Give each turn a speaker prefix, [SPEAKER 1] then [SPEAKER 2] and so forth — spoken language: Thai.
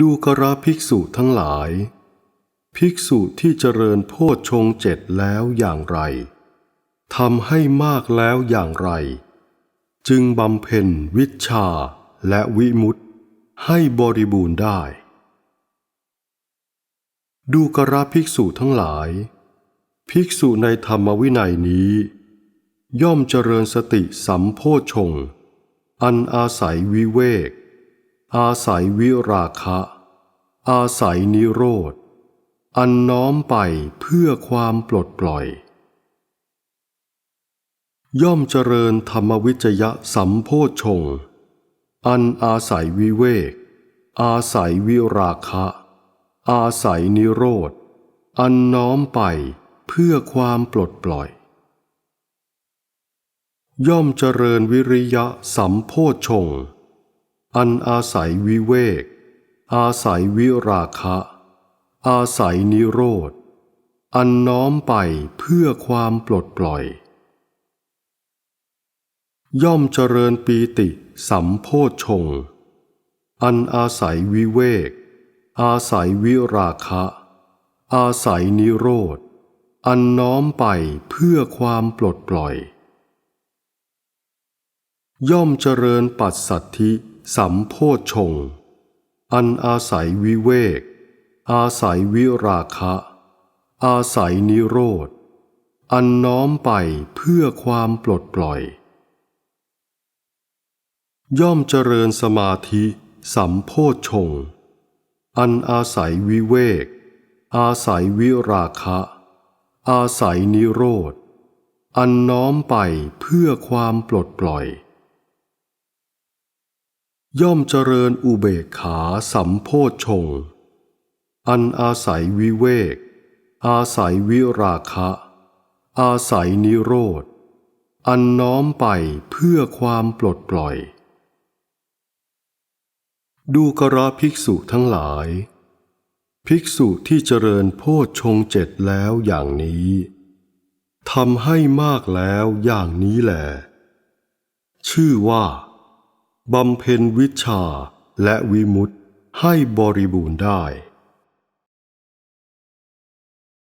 [SPEAKER 1] ดูกระภิกษุทั้งหลาย ภิกษุที่เจริญโพชฌงเจ็ดแล้วอย่างไรทำให้มากแล้วอย่างไร จึงบำเพ็ญวิชาและวิมุตให้บริบูรณ์ได้ ดูกระภิกษุทั้งหลาย ภิกษุในธรรมวินัยนี้ ย่อมเจริญสติสัมโพชงอันอาศัยวิเวก อาศัยวิราคะ อาศัยนิโรธ อันน้อมไปเพื่อความปลดปล่อย ย่อมเจริญธรรมวิจยะสัมโพชง อันอาศัยวิเวก อาศัยวิราคะ อาศัยนิโรธ อันน้อมไปเพื่อความปลดปล่อย ย่อมเจริญวิริยะสัมโพชง์ อันอาศัยวิเวก อาศัยวิราคะ อาศัยนิโรธ อันน้อมไปเพื่อความปลดปล่อย ย่อมเจริญปีติสัมโพชงอันอาศัยวิเวก อาศัยวิราคะ อาศัยนิโรธ อันน้อมไปเพื่อความปลดปล่อย ย่อมเจริญปัสสัทธิ สัมโพชง อันอาศัยวิเวก อาศัยวิราคะ อาศัยนิโรธ อันน้อมไปเพื่อความปลดปล่อย ย่อมเจริญสมาธิสัมโพชง อันอาศัยวิเวก อาศัยวิราคะ อาศัยนิโรธ อันน้อมไปเพื่อความปลดปล่อย ย่อมเจริญอุเบกขาสัมโพชงอันอาศัยวิเวก อาศัยวิราคะ อาศัยนิโรธ อันน้อมไปเพื่อความปลดปล่อย ดูกระภิกษุทั้งหลาย ภิกษุที่เจริญโพชฌงเจ็ดแล้วอย่างนี้ทำให้มากแล้วอย่างนี้แหละชื่อว่า บำเพ็ญวิชาและวิมุตติให้บริบูรณ์ได้